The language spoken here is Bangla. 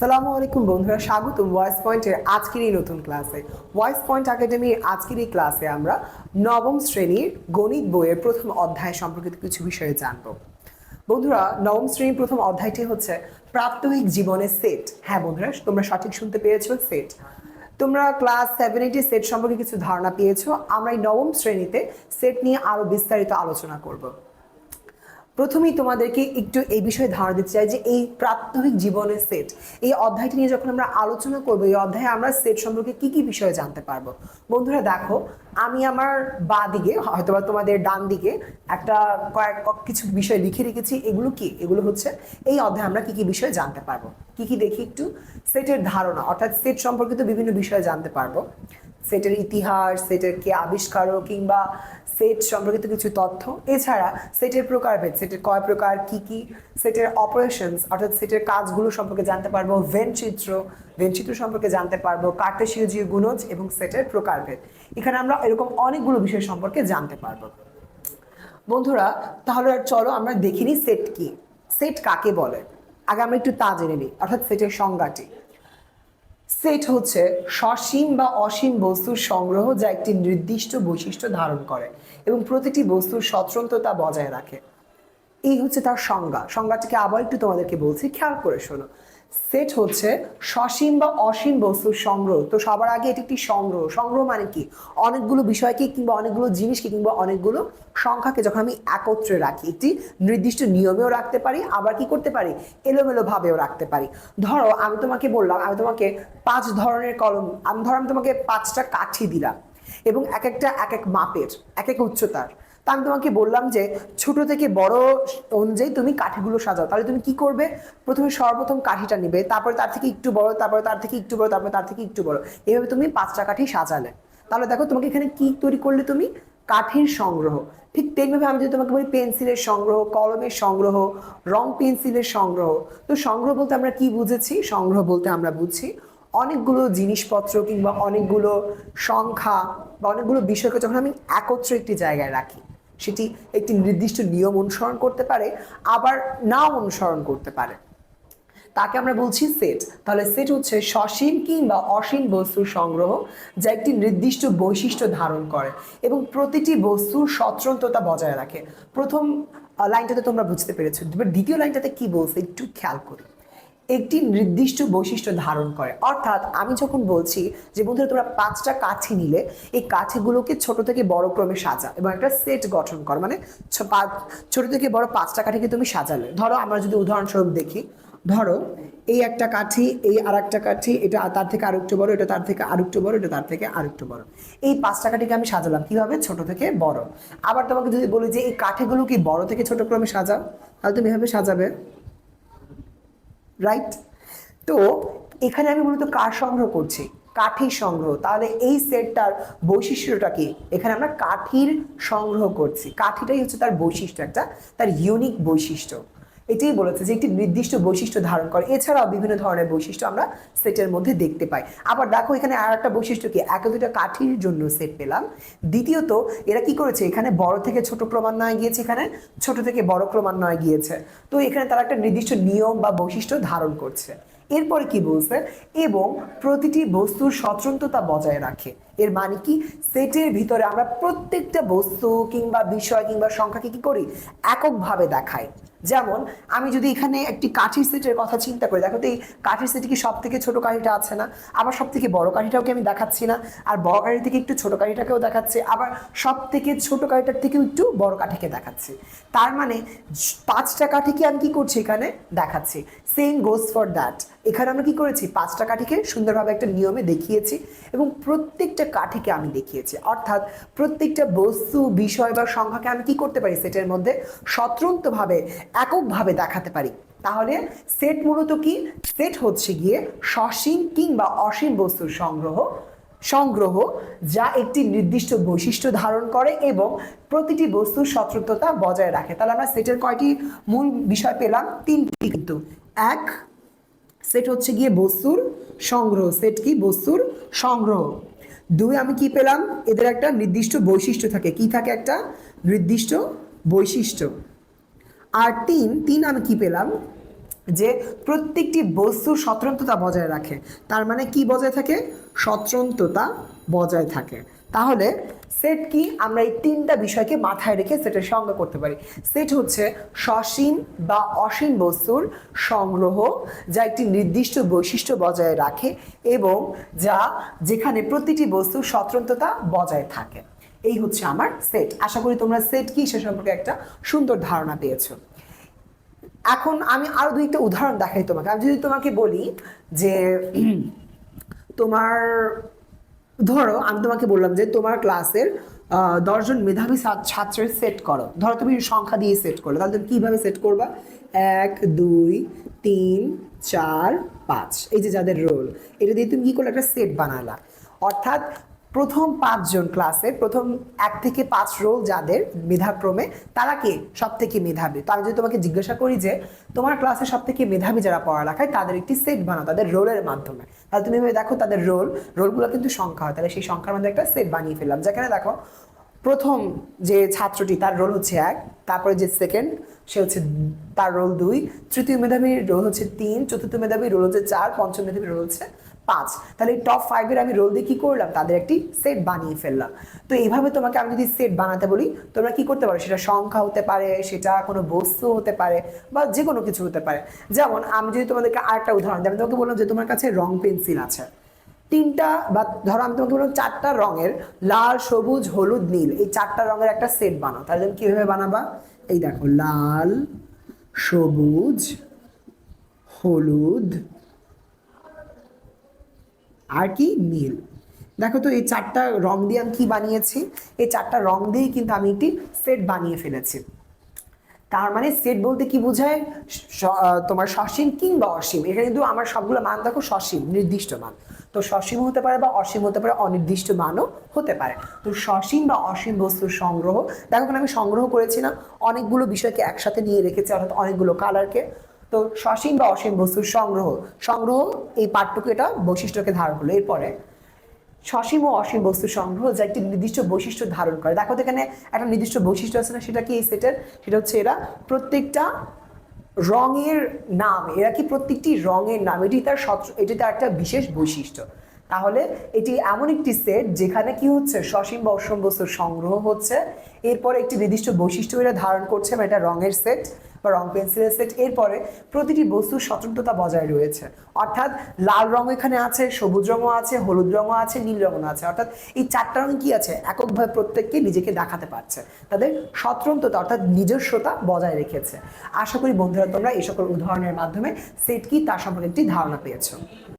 সালামু আলাইকুম বন্ধুরা, স্বাগতম ভয়েস পয়েন্টের আজকের এই নতুন ক্লাসে ভয়েস পয়েন্ট একাডেমির আজকের এই ক্লাসে আমরা নবম শ্রেণির গণিত বইয়ের প্রথম অধ্যায় সম্পর্কিত কিছু বিষয়ে জানব। বন্ধুরা, নবম শ্রেণির প্রথম অধ্যায়টি হচ্ছে প্রাত্যহিক জীবনের সেট হ্যাঁ বন্ধুরা, তোমরা সঠিক শুনতে পেরেছ সেট তোমরা ক্লাস সেভেন এইটে সেট সম্পর্কে কিছু ধারণা পেয়েছ, আমরা এই নবম শ্রেণীতে সেট নিয়ে আরও বিস্তারিত আলোচনা করব। প্রথমেই তোমাদেরকে একটু এই বিষয়ে ধারণা দিতে চাই যে এই প্রাত্যহিক জীবনের সেট এই অধ্যায়টি নিয়ে যখন আমরা আলোচনা করব, এই অধ্যায়ে আমরা সেট সম্পর্কে কি কি বিষয়ে জানতে পারব? বন্ধুরা, দেখো, আমি আমার বা দিকে, হয়তোবা তোমাদের ডান দিকে একটা কয়েক কিছু বিষয় লিখে রেখেছি। এগুলো কি? এগুলো হচ্ছে এই অধ্যায়ে আমরা কি কি বিষয়ে জানতে পারব? কি কি দেখি একটু? সেটের ধারণা, অর্থাৎ সেট সম্পর্কিত বিভিন্ন বিষয়ে জানতে পারব। সেটের ইতিহাস, সেটের কে আবিষ্কারক কিংবা সেট সম্পর্কিত কিছু তথ্য। এছাড়া সেটের প্রকারভেদ সেটের কয় প্রকার, কি কি? সেটের অপারেশনস অর্থাৎ সেটের কাজগুলো সম্পর্কে জানতে পারব ভেন চিত্র ভেন চিত্র সম্পর্কে জানতে পারব কার্টেশীয় গুণজ এবং সেটের প্রকারভেদ এখানে আমরা এরকম অনেকগুলো বিষয় সম্পর্কে জানতে পারব। বন্ধুরা, তাহলে আর চলো আমরা দেখিনি সেট কি। সেট কাকে বলে? আগে আমরা একটু তা জেনে নিই, অর্থাৎ সেটের সংজ্ঞাটি। সেট হচ্ছে সসীম বা অসীম বস্তুর সংগ্রহ যা একটি নির্দিষ্ট বৈশিষ্ট্য ধারণ করে এবং প্রতিটি বস্তুর স্বতন্ত্রতা বজায় রাখে। এই হচ্ছে তার সংজ্ঞা। সংজ্ঞাটিকে আবার একটু তোমাদেরকে বলছি, খেয়াল করে শোনো। সেট হচ্ছে সসীম বা অসীম বস্তুর সংগ্রহ। তো সবার আগে এটি একটি সংগ্রহ। সংগ্রহ মানে কি? অনেকগুলো বিষয়কে কিংবা অনেকগুলো জিনিসকে কিংবা অনেকগুলো সংখ্যাকে যখন আমি একত্রে রাখি, একটি নির্দিষ্ট নিয়মেও রাখতে পারি, আবার কি করতে পারি? এলোমেলো ভাবেও রাখতে পারি। ধরো, আমি তোমাকে বললাম, আমি তোমাকে পাঁচ ধরনের কলম, আমি ধরো আমি তোমাকে পাঁচটা কাঠি দিলাম এবং এক একটা, এক এক মাপের, এক এক উচ্চতার। তা আমি তোমাকে বললাম যে ছোট থেকে বড় অনুযায়ী তুমি কাঠিগুলো সাজাও। তাহলে তুমি কি করবে? প্রথমে সর্বপ্রথম কাঠিটা নিবে, তারপরে তার থেকে একটু বড়, তারপরে তার থেকে একটু বড়, তারপরে তার থেকে একটু বড়। এভাবে তুমি পাঁচটা কাঠি সাজালে। তাহলে দেখো তোমাকে এখানে কি তৈরি করলে তুমি? কাঠের সংগ্রহ। ঠিক তেমনিভাবে আমি যদি তোমাকে বলি পেন্সিলের সংগ্রহ, কলমের সংগ্রহ, রং পেন্সিলের সংগ্রহ। তো সংগ্রহ বলতে আমরা কি বুঝেছি? সংগ্রহ বলতে আমরা বুঝছি অনেকগুলো জিনিসপত্র কিংবা অনেকগুলো সংখ্যা বা অনেকগুলো বিষয়কে যখন আমি একত্রে একটি জায়গায় রাখি সেটি একটি নির্দিষ্ট নিয়ম অনুসরণ করতে পারে, আবার নাও অনুসরণ করতে পারে। তাকে আমরা বলছি সেট তাহলে সেট হচ্ছে সসীম কিংবা অসীম বস্তুর সংগ্রহ, যা একটি নির্দিষ্ট বৈশিষ্ট্য ধারণ করে এবং প্রতিটি বস্তুর স্বতন্ত্রতা বজায় রাখে। প্রথম লাইনটাতে তোমরা বুঝতে পেরেছ দ্বিতীয় লাইনটাতে কি বলছে একটু খেয়াল করি। একটি নির্দিষ্ট বৈশিষ্ট্য ধারণ করে। অর্থাৎ আমি যখন বলছি যে, বন্ধুরা, তোমরা পাঁচটা কাঠি নিলে, এই কাঠিগুলোকে ছোট থেকে বড় ক্রমে সাজা এবং একটা সেট গঠন কর। মানে ছোট থেকে বড় পাঁচটা কাঠিকে তুমি সাজালে। ধরো, আমরা যদি উদাহরণস্বরূপ দেখি, ধরো, এই একটা কাঠি, এই আর একটা কাঠি, এটা তার থেকে আর একটু বড়, এটা তার থেকে আর একটু বড়, এটা তার থেকে আর একটু বড়। এই পাঁচটা কাঠিকে আমি সাজালাম। কীভাবে? ছোট থেকে বড়। আবার তোমাকে যদি বলি যে, এই কাঠিগুলো কি বড় থেকে ছোট ক্রমে সাজাও? তাহলে তুমি এভাবে সাজাবে। রাইট তো এখানে আমি মূলত কার সংগ্রহ করছি? কাঠির সংগ্রহ। তাহলে এই সেটটার বৈশিষ্ট্যটা কি এখানে আমরা কাঠির সংগ্রহ করছি। কাঠিটাই হচ্ছে তার বৈশিষ্ট্য একটা, তার ইউনিক বৈশিষ্ট্য। এটাই বলেছে যে একটি নির্দিষ্ট বৈশিষ্ট্য ধারণ করে। এছাড়াও বিভিন্ন ধরনের বৈশিষ্ট্য আমরা সেটের মধ্যে দেখতে পাই। আবার দেখো, এখানে আর একটা বৈশিষ্ট্য কি? এক দুটা কাঠির জন্য সেট পেলাম। দ্বিতীয়ত, এরা কি করেছে? এখানে বড় থেকে ছোট ক্রমান্বয়ে গিয়েছে, এখানে ছোট থেকে বড় ক্রমান্বয়ে গিয়েছে। তো এখানে তারা একটা নির্দিষ্ট নিয়ম বা বৈশিষ্ট্য ধারণ করছে। এরপরে কি বলছে? এবং প্রতিটি বস্তুর স্বতন্ত্রতা বজায় রাখে। এর মানে কি? সেটের ভিতরে আমরা প্রত্যেকটা বস্তু কিংবা বিষয় কিংবা সংখ্যাকে কি করি? এককভাবে দেখাই। যেমন, আমি যদি এখানে একটি কাঠির সেটের কথা চিন্তা করি, দেখো তো এই কাঠির সেটে কি সব থেকে ছোট কাঠিটা আছে না? আবার সব থেকে বড় কাঠিটাকে আমি দেখাচ্ছি না? আর বড় কাঠি থেকে একটু ছোটো কাঠিটাকেও দেখাচ্ছে। আবার সব থেকে ছোটো কাঠিটার থেকেও একটু বড় কাঠিকে দেখাচ্ছি। তার মানে পাঁচটা কাঠিকে আমি কি করছি এখানে? দেখাচ্ছি। সেম গোজ ফর দ্যাট এখানে আমরা কি করেছি? পাঁচটা কাঠিকে সুন্দরভাবে একটা নিয়মে দেখিয়েছি এবং প্রত্যেকটা কাঠিকে আমি দেখিয়েছি। অর্থাৎ প্রত্যেকটা বস্তু, বিষয় বা সংখ্যাকে আমি কি করতে পারি সেটের মধ্যে? স্বতন্ত্রভাবে, এককভাবে দেখাতে পারি। তাহলে সেট মূলত কি? সেট হচ্ছে গিয়ে সসীম কিংবা অসীম বস্তুর সংগ্রহ সংগ্রহ যা একটি নির্দিষ্ট বৈশিষ্ট্য ধারণ করে এবং প্রতিটি বস্তুর স্বতন্ত্রতা বজায় রাখে। তাহলে আমরা সেটের কয়টি মূল বিষয় পেলাম? তিনটি কিন্তু। এক সেট হচ্ছে গিয়ে বস্তুর সংগ্রহ। সেট কি? বস্তুর সংগ্রহ। দুই, আমি কি পেলাম? এদের একটা নির্দিষ্ট বৈশিষ্ট্য থাকে। কি থাকে একটা? নির্দিষ্ট বৈশিষ্ট্য। আর তিন তিন, আমি কি পেলাম? যে প্রত্যেকটি বস্তুর স্বতন্ত্রতা বজায় রাখে। তার মানে কি বজায় থাকে? স্বতন্ত্রতা বজায় থাকে। তাহলে সেট কি? আমরা এই তিনটা বিষয়কে মাথায় রেখে সেটের সংজ্ঞা করতে পারি। সেট হচ্ছে সসীম বা অসীম বস্তুর সংগ্রহ, যা একটি নির্দিষ্ট বৈশিষ্ট্য বজায় রাখে এবং যা যেখানে প্রতিটি বস্তুর স্বতন্ত্রতা বজায় থাকে। এই হচ্ছে আমার সেট আশা করি তোমরা সেট কি সে সম্পর্কে একটা সুন্দর ধারণা পেয়েছ। এখন আমি আরও একটা উদাহরণ দেখাই তোমাকে। আমি যদি তোমাকে বলি যে তোমার ধরো, আমি তোমাকে বললাম যে তোমার ক্লাসের দশজন মেধাবী ছাত্রের সেট করো। ধরো, তুমি সংখ্যা দিয়ে সেট করলে, তাহলে তুমি কীভাবে সেট করবা? এক, দুই, তিন, চার, পাঁচ। এই যে যাদের রোল এটা দিয়ে তুমি কী করলে? একটা সেট বানালা। অর্থাৎ প্রথম পাঁচজন ক্লাসে প্রথম এক থেকে পাঁচ রোল যাদের মেধাক্রমে, তারা কে সব থেকে মেধাবী? তো আমি যদি তোমাকে জিজ্ঞাসা করি যে, তোমার ক্লাসে সব থেকে মেধাবী যারা পড়ালেখায়, তাদের একটি সেট বানাও, তাদের রোলের মাধ্যমে। তাহলে তুমি দেখো, তাদের রোল রোলগুলো কিন্তু সংখ্যা হয়। তাহলে সেই সংখ্যার মধ্যে একটা সেট বানিয়ে ফেললাম। যেখানে দেখো, প্রথম যে ছাত্রটি, তার রোল হচ্ছে এক, তারপরে যে সেকেন্ড সে হচ্ছে তার রোল দুই, তৃতীয় মেধাবীর রোল হচ্ছে তিন, চতুর্থ মেধাবীর রোল হচ্ছে চার, পঞ্চম মেধাবীর রোল হচ্ছে পাঁচ। তাহলে এই টপ ফাইভের আমি রোল দিয়ে কি করলাম? তাদের একটি সেট বানিয়ে ফেললাম। তো এইভাবে তোমাকে আমি যদি সেট বানাতে বলি, তোমরা কি করতে পারো? সেটা সংখ্যা হতে পারে, সেটা কোনো বস্তু হতে পারে, বা যে কোনো কিছু হতে পারে। যেমন আমি যদি তোমাদেরকে আরেকটা উদাহরণ দিই, আমি তোমাকে বললাম যে তোমার কাছে রং পেন্সিল আছে। তিনটা বা ধরো আমি তোমাকে বললাম চারটা রঙের লাল, সবুজ, হলুদ, নীল। এই চারটা রঙের একটা সেট বানাও। তাহলে তুমি কীভাবে বানাবা? এই দেখো, লাল, সবুজ, হলুদ আর কি? নীল দেখো তো, এই চারটা রং দিয়ে আমি কি বানিয়েছি? এই চারটা রং দিয়েই কিন্তু আমি একটি সেট বানিয়ে ফেলেছি। তার মানে সেট বলতে কি বোঝায়? তোমার সসীম কিংবা অসীম। এখানে কিন্তু আমার সবগুলো মান দেখো সসীম, নির্দিষ্ট মান। তো সসীম হতে পারে বা অসীম হতে পারে, অনির্দিষ্ট মানও হতে পারে। তো সসীম বা অসীম বস্তুর সংগ্রহ, দেখো আমি সংগ্রহ করেছিলাম। অনেকগুলো বিষয়কে একসাথে নিয়ে রেখেছি, অর্থাৎ অনেকগুলো কালারকে তো সসীম বা অসীম বস্তুর সংগ্রহ। সংগ্রহ, এই পাঠটুকু এটা বৈশিষ্ট্যকে ধারণ করল। এরপরে, সসীম ও অসীম বস্তু সংগ্রহ যা একটি নির্দিষ্ট বৈশিষ্ট্য ধারণ করে। দেখো এখানে একটা নির্দিষ্ট বৈশিষ্ট্য আছে না, সেটা কি এই সেটের? সেটা হচ্ছে এরা প্রত্যেকটা রঙের নাম, এরা কি প্রত্যেকটি রঙের নাম? এটি তার এটি তার একটা বিশেষ বৈশিষ্ট্য। তাহলে এটি এমন একটি সেট যেখানে কি হচ্ছে? সসীম বা অসীম বস্তুর সংগ্রহ হচ্ছে। এরপর একটি নির্দিষ্ট বৈশিষ্ট্য এরা ধারণ করছে বা এটা রঙের সেট। বা রং পেন্সিলের সেট, এরপরে প্রতিটি বস্তুর স্বতন্ত্রতা বজায় রয়েছে। অর্থাৎ লাল রং এখানে আছে, সবুজ রঙও আছে, হলুদ রঙও আছে, নীল রঙও আছে। অর্থাৎ এই চারটা রং কি আছে? এককভাবে প্রত্যেককে নিজেকে দেখাতে পারছে। তাদের স্বতন্ত্রতা অর্থাৎ নিজস্বতা বজায় রেখেছে। আশা করি বন্ধুরা তোমরা এই সকল উদাহরণের মাধ্যমে সেট কি তার সম্পর্কে একটি ধারণা পেয়েছ।